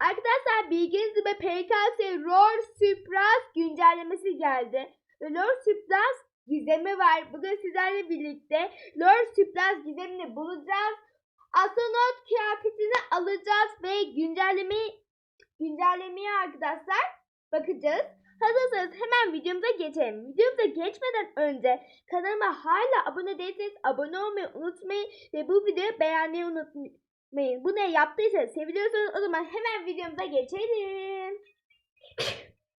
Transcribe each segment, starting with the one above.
Arkadaşlar bilginiz gibi PKS Roar Supras güncellemesi geldi. Lord Supras gizemi var. Bugün sizlerle birlikte Lord Supras gizemini bulacağız. Astronot kıyafetini alacağız ve güncellemeyi güncellemeye arkadaşlar bakacağız. Hazırsanız hemen videomuza geçelim. Videomuza geçmeden önce kanalıma hala abone değilseniz abone olmayı unutmayın ve bu videoyu beğenmeyi unutmayın. Bunu yaptıysanız seviliyorsanız o zaman hemen videomuza geçelim.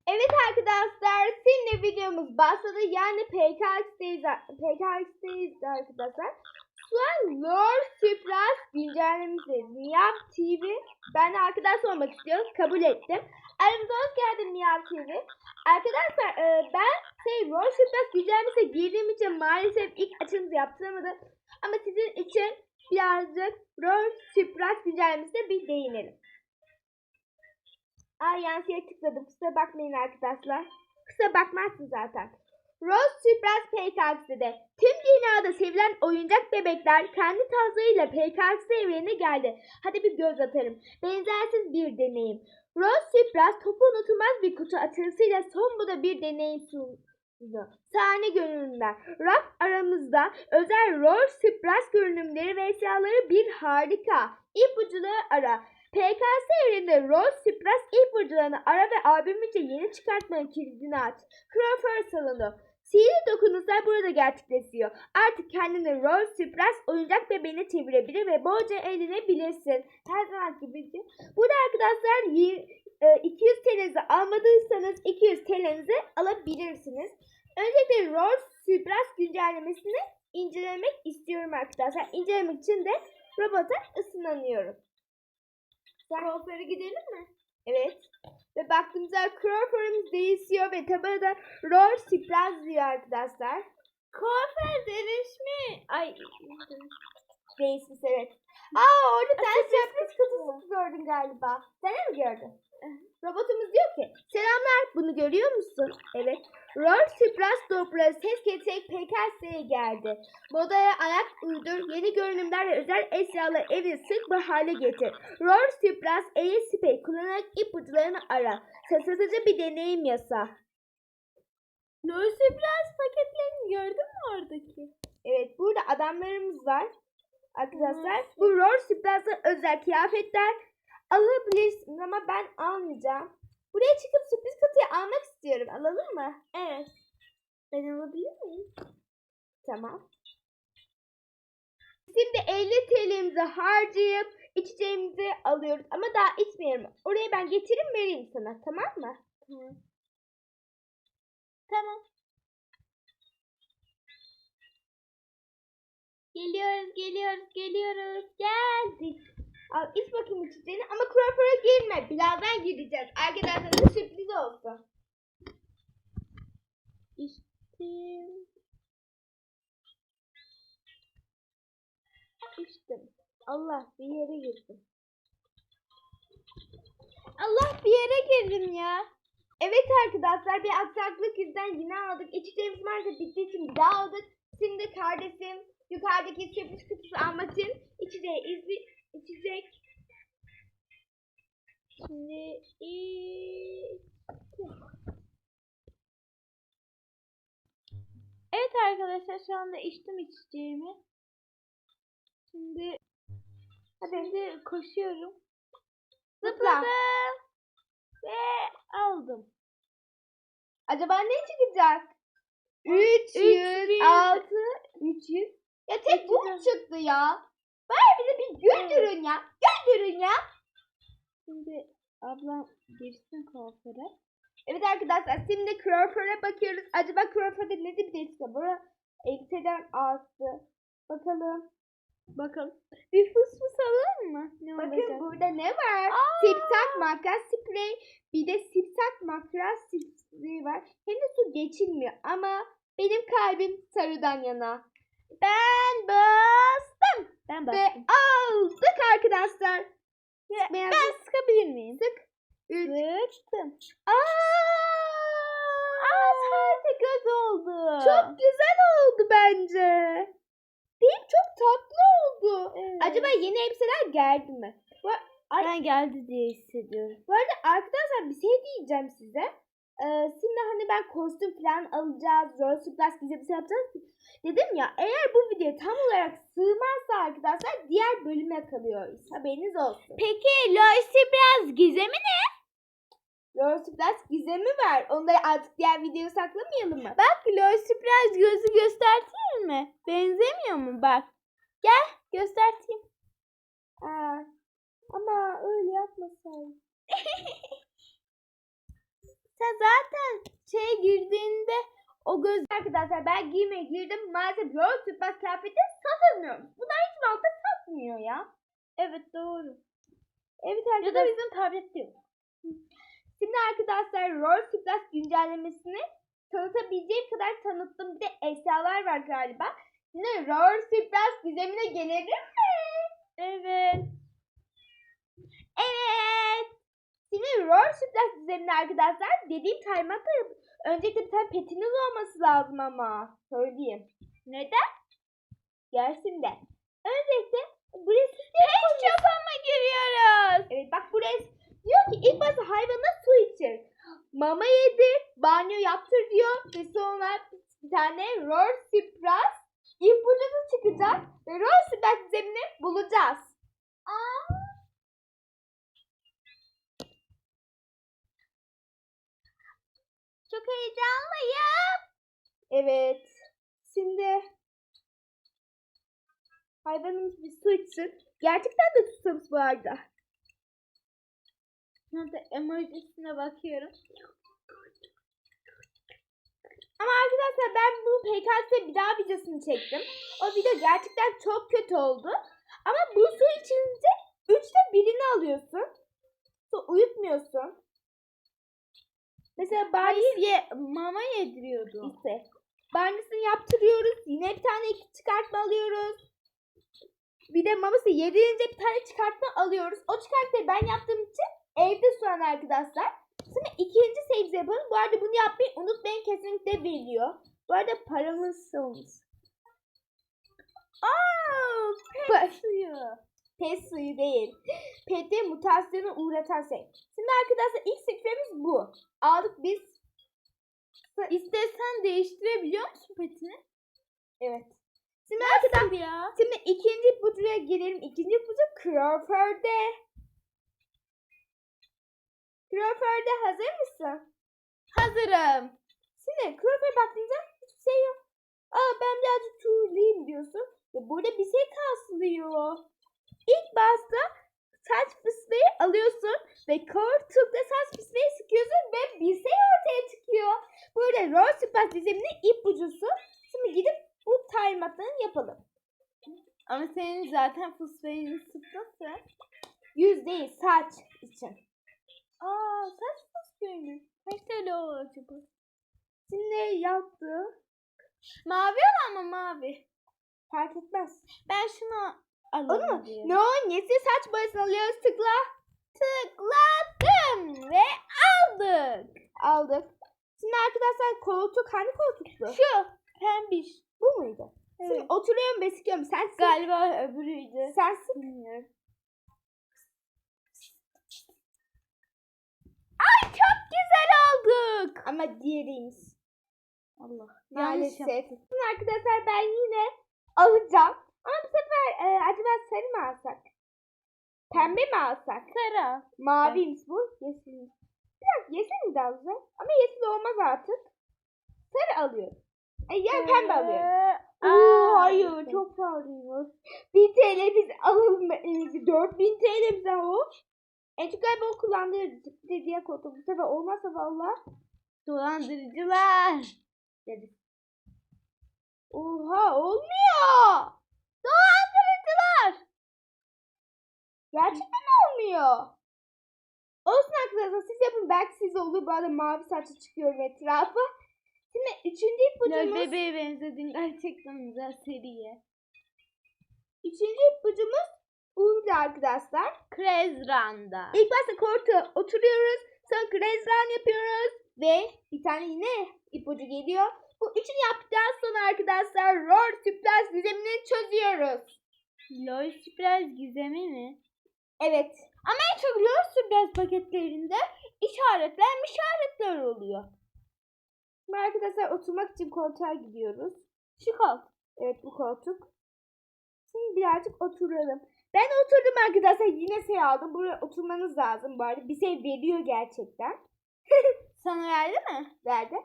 Evet arkadaşlar şimdi videomuz başladı. Yani PKX'deyiz, PKX'deyiz arkadaşlar. Şu an Lord Supras güncellemesi Niyap TV. Ben de arkadaş olmak istiyorum. Kabul ettim. Aramıza hoş geldin Niyap TV. Arkadaşlar e, ben şey Lord Supras güncellemesine girdiğim için maalesef ilk açılımı yaptıramadım. Ama sizin için birazcık Lord Supras güncellemesine bir değinelim. Ay yanlışlıkla tıkladım. Kusura bakmayın arkadaşlar. Kusura bakmazsın zaten. Rose Supras PKX'de tüm dünyada sevilen oyuncak bebekler kendi tarzlarıyla PKX evrenine geldi. Hadi bir göz atarım. Benzersiz bir deneyim. Rose Supras topu unutulmaz bir kutu açılısıyla son bu da bir deneyim sundu. Sahne görünümler. Raf aramızda özel Rose Supras görünümleri ve eşyaları bir harika. İpucuları ara. PKS evreninde Rose Supras ipucularını ara ve albümünce yeni çıkartmanın kilidini aç. Crawford salonu. Sihirli dokunuşlar burada gerçekleşiyor. Artık kendini Rose Supras oyuncak bebeğine çevirebilir ve bolca eğlenebilirsin. Her zaman gibi. Burada arkadaşlar 200 TL'nizi almadıysanız 200 TL'nizi alabilirsiniz. Öncelikle Rose Supras güncellemesini incelemek istiyorum arkadaşlar. İncelemek için de robota ısınanıyorum. Kuaföre gidelim mi? Evet. Ve baktığımızda Crawford'umuz değişiyor ve tabi da Roar Supras diyor arkadaşlar. Kuaför değişmiş. Ay. Değişmiş evet. Aa orada sürpriz kutusu gördün galiba. Sen de mi gördün? Robotumuz diyor ki selamlar bunu görüyor musun? Evet. Roar Supras toprağı ses getirerek PKS'ye geldi. Modaya ayak uydur, yeni görünümler ve özel eşyalar evi sık bir hale getir. Roar Supras ASP kullanarak ipuçlarını ara. Şaşırtıcı bir deneyim yasa. Loğusu biraz paketlerini gördün mü oradaki? Evet burada adamlarımız var. Arkadaşlar bu Roar Supras'a özel kıyafetler alabilirsiniz ama ben almayacağım. Buraya çıkıp sürpriz kutuyu almak istiyorum. Alalım mı? Evet. Ben alabilir miyim? Tamam. Şimdi 50 TL'mizi harcayıp içeceğimizi alıyoruz. Ama daha içmeyelim. Oraya ben getireyim vereyim sana. Tamam mı? Tamam. Geliyoruz, geliyoruz, geliyoruz. Geldik. Al iç bakayım içeceğini ama kuaföre girme. Birazdan gireceğiz. Arkadaşlar da sürpriz olsun. İçtim. İçtim. Allah bir yere girdim. Allah bir yere girdim ya. Evet arkadaşlar bir aksaklık yüzünden yine aldık. İçeceğimiz maalesef bittiği için bir daha aldık. Şimdi kardeşim yukarıdaki sürpriz kutusu almak için içeceği izli içecek. Şimdi iç. Evet arkadaşlar şu anda içtim içeceğimi. Şimdi şimdi koşuyorum. Zıpla. Zıpladım. Ve aldım. Acaba ne çıkacak? 300, 300. 6, 300. Ya tek bu çıktı ya? Bari bize bir güldürün ya. Güldürün ya. Şimdi ablam girsin kuaföre. Evet arkadaşlar şimdi Crawford'a bakıyoruz. Acaba Crawford'da ne bir değişik var? Elbiseden astı. Bakalım. Bakalım. Bir fıs fıs alalım mı? Ne Bakın olacak? burada ne var? Aa! Sipsak makas sprey. Bir de sipsak makas spreyi var. Hem de su geçilmiyor ama benim kalbim sarıdan yana. Ben bastım. Ben Ve aldık arkadaşlar. Ve Beyaz ben sıkabilir miyim? sık. Üç. Sıktım. Aa! Sadece göz oldu. Çok güzel oldu bence. Değil mi? Çok tatlı oldu. Evet. Acaba yeni elbiseler geldi mi? Bu Ben geldi diye hissediyorum. Bu arada arkadaşlar bir şey diyeceğim size. Ee, şimdi hani ben kostüm falan alacağız. Rol sürpriz gizemisi yapacağız. Dedim ya eğer bu video tam olarak sığmazsa arkadaşlar diğer bölüme kalıyoruz. Haberiniz olsun. Peki Lois'i biraz gizemi ne? Rol sürpriz gizemi var. Onları artık diğer videoya saklamayalım mı? Bak Lois'i biraz gözü gösterteyim mi? Benzemiyor mu bak? Gel gösterteyim. Aa, ama öyle yapmasaydın. Sen zaten şey girdiğinde o göz Arkadaşlar ben giymeye girdim. Maalesef rol sürpriz kıyafeti satılmıyor. Bunlar hiç malta satmıyor ya. Evet doğru. Evet Ya da arkadaşlar. bizim tablette yok. Şimdi arkadaşlar rol sürpriz güncellemesini tanıtabileceğim kadar tanıttım. Bir de eşyalar var galiba. Şimdi rol sürpriz gizemine gelelim mi? Evet. Evet. Rol sürpriz gizemine arkadaşlar dediğim timeout'ta yap- Öncelikle bir tane petiniz olması lazım ama. Söyleyeyim. Neden? Gelsin de. Öncelikle buraya Pet shop'a mı giriyoruz? Evet bak buraya diyor ki ilk başta hayvana su içir. Mama yedir, banyo yaptır diyor ve sonra bir tane rol sürpriz ipucusu çıkacak ve rol sürpriz zemini bulacağız. Çok heyecanlıyım. Evet. Şimdi hayvanımız bir su içsin. Gerçekten de susamış bu arada. Burada emojisine bakıyorum. Ama arkadaşlar ben bu PKS bir daha videosunu çektim. O video gerçekten çok kötü oldu. Ama bu su içince üçte birini alıyorsun. Su uyutmuyorsun. Mesela Hayır ye, mama yediriyordu. işte bannisini yaptırıyoruz. Yine bir tane iki çıkartma alıyoruz. Bir de maması yedirince bir tane çıkartma alıyoruz. O çıkartmayı ben yaptığım için evde şu an arkadaşlar. Şimdi ikinci sebze yapalım. Bu arada bunu yapmayı unutmayın kesinlikle veriyor. Bu arada paramız olmuş. Aa, pet suyu. Pet suyu değil. Pet'e mutasyona uğratan şey. Şimdi arkadaşlar ilk sekmemiz bu. Aldık biz. İstesen değiştirebiliyor musun petini? Evet. Şimdi arkadaşlar Nasıl ya? Şimdi ikinci ipucuya girelim. İkinci ipucu Crawford'e. Crawford'e hazır mısın? Hazırım. Şimdi Crawford'a baktığında hiçbir şey yok. Aa ben birazcık turlayayım diyorsun. Ve burada bir şey kaslıyor. İlk başta saç fıstığı alıyorsun ve koltukla saç fıstığı sıkıyorsun ve bir şey ortaya çıkıyor. Burada rol süper diziminin ipucusu. Şimdi gidip bu timeout'ını yapalım. Ama senin zaten fısfayını sıkması. Yüz değil saç için. Aa saç fıstığıymış. Kaç TL o acaba? Şimdi yaptı. Mavi olan mı mavi? Fark etmez. Ben şunu Onu mu? diye. Ne o? Nesi saç boyasını alıyoruz? Tıkla. Tıkladım ve aldık. Aldık. Şimdi arkadaşlar koltuk hangi koltuktu? Şu pembiş. Bu muydu? Şimdi Evet. oturuyorum ve sıkıyorum. Sen. Galiba öbürüydü. Sen sık. Bilmiyorum. Ay çok güzel olduk. Ama diğeriymiş. Allah. Maalesef. Şimdi arkadaşlar ben yine alacağım. Ama bu sefer e, acaba sarı mı alsak? Pembe mi alsak? Sarı. Maviymiş bu. Yeşil. Biraz yeşil de alacağım. Ama yeşil olmaz artık. Sarı alıyorum. E, yani pembe alıyorum. Ee, Oo, aa, hayır çok pahalıymış. 1000 TL biz alalım elimizi. 4000 TL bize o. En çok galiba o de diğer koltuk. Bu sefer olmazsa valla. Dolandırıcılar. Dedi. Oha olmuyor. Dolandırıcılar. Gerçekten olmuyor. Olsun arkadaşlar siz yapın belki siz olur. Bu arada mavi saçlı çıkıyorum etrafa. Şimdi üçüncü Lol ipucumuz. bebeğe benzedin gerçekten güzel seriye. Üçüncü ipucumuz uyumlu arkadaşlar. Krezranda. İlk başta koltuğa oturuyoruz. Sonra krezran yapıyoruz. Ve bir tane yine ipucu geliyor. Bu üçünü yaptıktan sonra arkadaşlar rol sürpriz dizimini çözüyoruz. Lol sürpriz gizemi mi? Evet. Ama en çok Lor Sürpriz paketlerinde işaretler işaretler oluyor. Şimdi arkadaşlar oturmak için koltuğa gidiyoruz. Şu koltuk. Evet bu koltuk. Şimdi birazcık oturalım. Ben oturdum arkadaşlar yine şey aldım. Buraya oturmanız lazım arada. Bir şey veriyor gerçekten. Sana verdi mi? Verdi.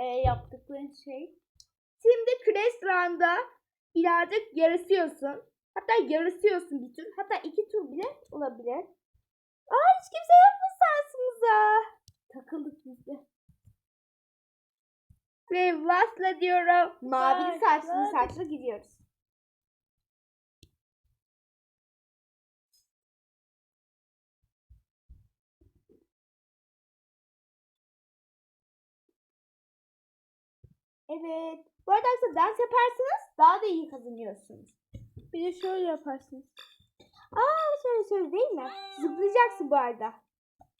E, yaptıkların şey. Şimdi Crestran'da birazcık yarışıyorsun. Hatta yarışıyorsun bir tur. Hatta iki tur bile olabilir. Aa hiç kimse yokmuş sarsımıza. Takıldık biz de. Ve Vas'la diyorum. Mavili saçlı saçlı gidiyoruz. Evet. Bu arada arkadaşlar dans yaparsanız daha da iyi kazanıyorsunuz. Bir de şöyle yaparsınız. Aa şöyle şöyle değil mi? Zıplayacaksın bu arada.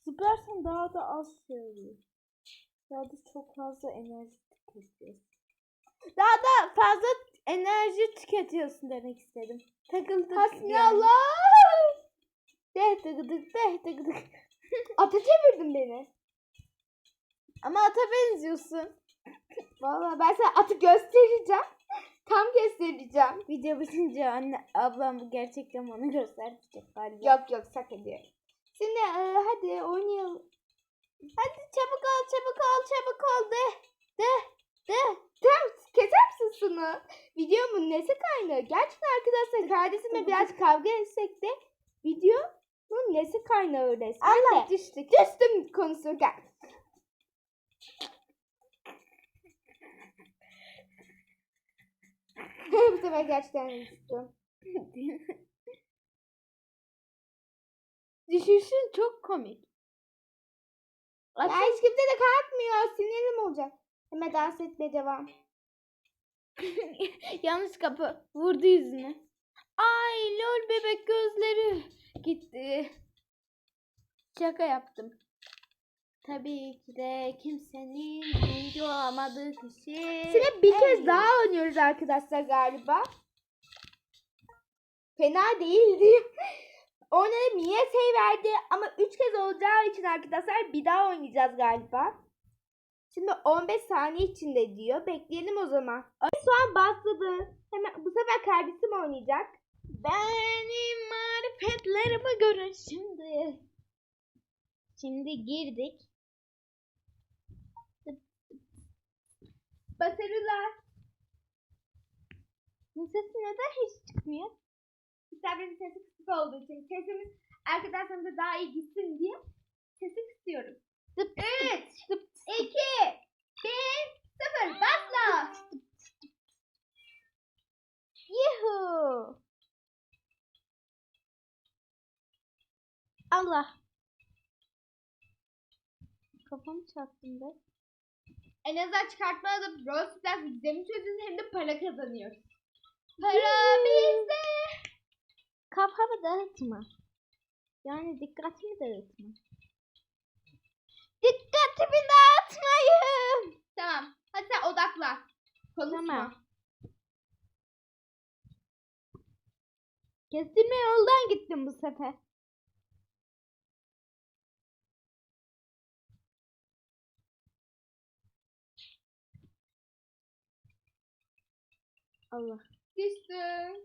Zıplarsan daha da az şey oluyor. Daha da çok fazla enerji tüketiyorsun. Daha da fazla enerji tüketiyorsun demek istedim. Takıldık. Hasbinallah. Deh tıkıdık deh tıkıdık. Ata çevirdin beni. Ama ata benziyorsun. Vallahi ben sana atı göstereceğim. Tam göstereceğim. Video bitince anne ablam gerçekten bana gösterecek galiba. Yok yok sakın diyor. Şimdi e, hadi oynayalım. Hadi çabuk ol çabuk ol çabuk ol de. De. De. Tamam keser misin şunu? Videomun nesi kaynıyor? Gerçekten arkadaşlar kardeşimle biraz kavga etsek de videomun nesi kaynıyor resmen Allah düştük. Düştüm konuşurken. Bu sefer gerçekten düştüm. Düşüşün çok komik. Ya hiç kimse de kalkmıyor. Sinirim olacak. Hemen dans etmeye devam. Yanlış kapı vurdu yüzüne. Ay lol bebek gözleri gitti. Şaka yaptım. Tabii ki de kimsenin birinci olamadığı kişi. Şimdi bir kez daha oynuyoruz arkadaşlar galiba. Fena değildi. Oynadım niye şey verdi ama 3 kez olacağı için arkadaşlar bir daha oynayacağız galiba. Şimdi 15 saniye içinde diyor. Bekleyelim o zaman. Ay, Şu an başladı. Hemen bu sefer kardeşim oynayacak. Benim marifetlerimi görün şimdi. Şimdi girdik. Başarılar. Bu sesi neden hiç çıkmıyor? Misafirin sesi kısık olduğu için sesimiz arkadaşlarımıza daha iyi gitsin diye sesi kısıyorum. Tıp 3, tıp 2, 1, 0. Başla. Yuhu. Allah. Kafamı çarptım be. En azından çıkartma alıp Rose Plus gizemi çözüyoruz hem de para kazanıyoruz. Para bizde. Kafamı dağıtma. Yani dikkatimi dağıtma. Dikkatimi dağıtmayın. Tamam. Hadi sen odaklan. Konuşma. Tamam. Kestirme yoldan gittim bu sefer. Allah. Düştüm.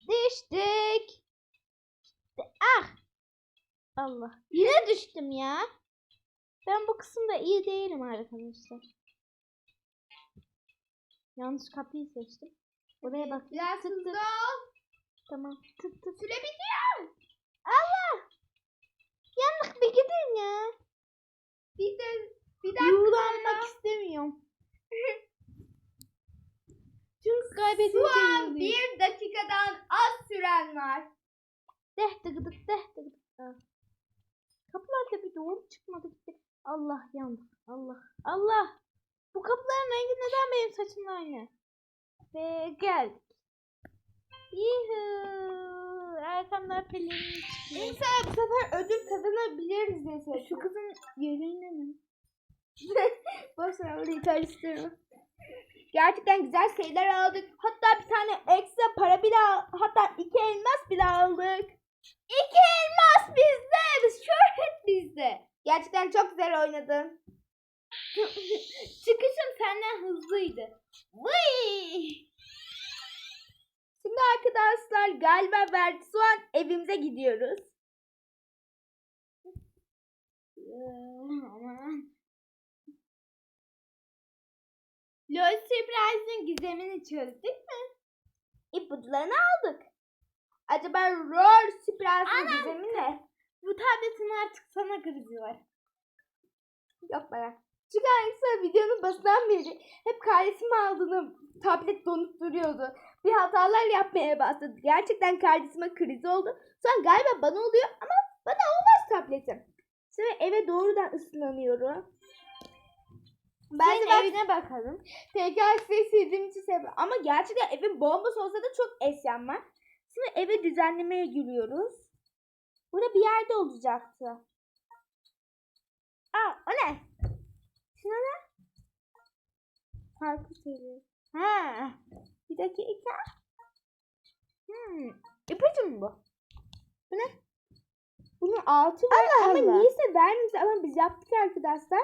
Düştük. Ah. Allah. Yine düştüm ya. Ben bu kısımda iyi değilim arkadaşlar. Yanlış kapıyı seçtim. Oraya bak. Biraz hızlı ol. Tamam. Tık tık. Süre bitiyor. Allah. Yanlış bir gidin ya. Bir de bir dakika. Yuğlanmak istemiyorum. Çünkü kaybedince Şu an yürüyeyim. bir dakikadan az süren var. Deh tıkıdık deh tıkıdık. Ah. Kapılar da bir doğru çıkmadı gitti. Allah yandı. Allah. Allah. Bu kapıların rengi neden benim saçımla aynı? Ve geldik. Yuhuu. Arkamdan pelin çıkıyor. Bu sefer ödül kazanabiliriz diye Şu kızın yerine mi? Boş ver orayı karıştırma. Gerçekten güzel şeyler aldık. Hatta bir tane ekstra para bile hatta iki elmas bile aldık. İki elmas bizde. Şöhret bizde. Gerçekten çok güzel oynadın. Çıkışım senden hızlıydı. Vıy! Şimdi arkadaşlar galiba verdi şu an evimize gidiyoruz. LOL Surprise'ın gizemini çözdük. İpuçlarını aldık. Acaba rol sürprizin Anam. gizemi ne? Bu tabletin artık sana krizi var. Yok bana. Çünkü arkadaşlar videonun başından beri hep kardeşim aldığını tablet donup duruyordu. Bir hatalar yapmaya başladı. Gerçekten kardeşime kriz oldu. An galiba bana oluyor ama bana olmaz tabletim. Şimdi eve doğrudan ısınlanıyorum. Ben bak- evine bakalım. PKX'yi sevdiğim için seviyorum. Ama gerçekten evin bombas olsa da çok eşyam var. Şimdi eve düzenlemeye giriyoruz. Burada bir yerde olacaktı. Aa o ne? Şuna ne? Farklı şeyler. Ha. Bir dakika. Hmm. İpucu mu bu? Bu ne? Bunun altı var Allah ama Allah. niyeyse vermemiş ama biz yaptık arkadaşlar.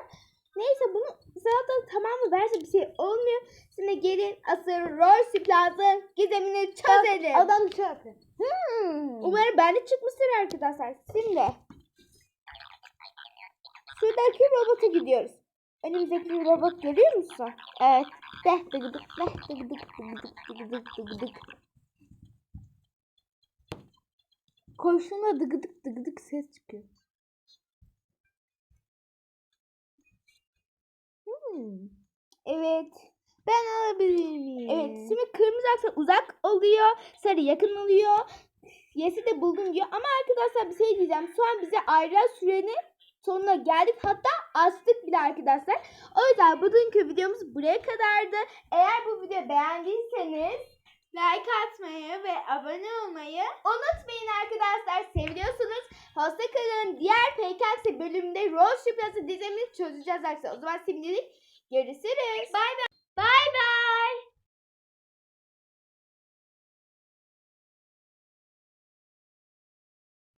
Neyse bunu zaten tamamı verse bir şey olmuyor. Şimdi gelin asıl rol splazı gizemini çözelim. Adam yapıyor. Hmm. Umarım bende çıkmıştır arkadaşlar. Şimdi şuradaki robota gidiyoruz. Önümüzdeki robot görüyor musun? Evet. Deh dıgıdık deh dıgıdık dıgıdık dıgıdık dıgıdık. Koşuna dıgıdık dıgıdık ses çıkıyor. Hmm. Evet. Ben alabilir miyim? Evet. Şimdi kırmızı aksa uzak oluyor. Sarı yakın oluyor. Yes'i de buldum diyor. Ama arkadaşlar bir şey diyeceğim. Şu an bize ayrılan sürenin sonuna geldik. Hatta astık bile arkadaşlar. O yüzden bugünkü videomuz buraya kadardı. Eğer bu videoyu beğendiyseniz like atmayı ve abone olmayı unutmayın arkadaşlar. Seviyorsunuz. Hoşçakalın. Diğer PKX bölümünde Rol Şüphesi dizemizi çözeceğiz arkadaşlar. O zaman şimdilik görüşürüz. Bye